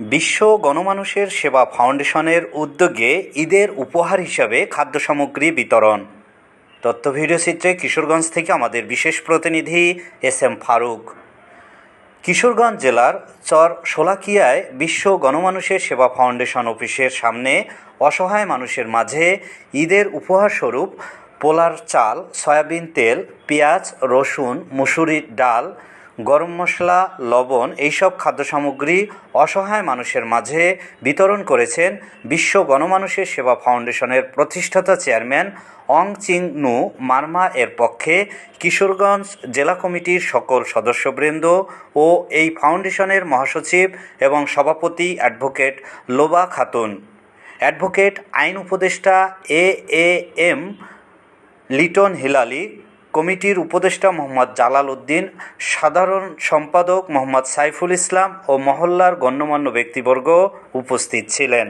বিশ্ব গণমানুষের সেবা ফাউন্ডেশনের উদ্যোগে ঈদের উপহার হিসাবে খাদ্য সামগ্রী বিতরণ। তথ্য ভিডিওচিত্রে কিশোরগঞ্জ থেকে আমাদের বিশেষ প্রতিনিধি এস এম ফারুক। কিশোরগঞ্জ জেলার চর শোলাকিয়ায় বিশ্ব গণমানুষের সেবা ফাউন্ডেশন অফিসের সামনে অসহায় মানুষের মাঝে ঈদের উপহারস্বরূপ পোলার চাল, সয়াবিন তেল, পেঁয়াজ, রসুন, মুসুরির ডাল গরম মশলা, লবণ এইসব খাদ্য সামগ্রী অসহায় মানুষের মাঝে বিতরণ করেছেন বিশ্ব গণমানুষের সেবা ফাউন্ডেশনের প্রতিষ্ঠাতা চেয়ারম্যান অং চিং নু মার্মা এর পক্ষে কিশোরগঞ্জ জেলা কমিটির সকল সদস্যবৃন্দ ও এই ফাউন্ডেশনের মহাসচিব এবং সভাপতি অ্যাডভোকেট লোবা খাতুন। অ্যাডভোকেট, আইন উপদেষ্টা এ এম লিটন হিলালি কমিটির উপদেষ্টা মোহাম্মদ জালাল উদ্দিন, সাধারণ সম্পাদক মোহাম্মদ সাইফুল ইসলাম ও মহল্লার গণ্যমান্য ব্যক্তিবর্গ উপস্থিত ছিলেন।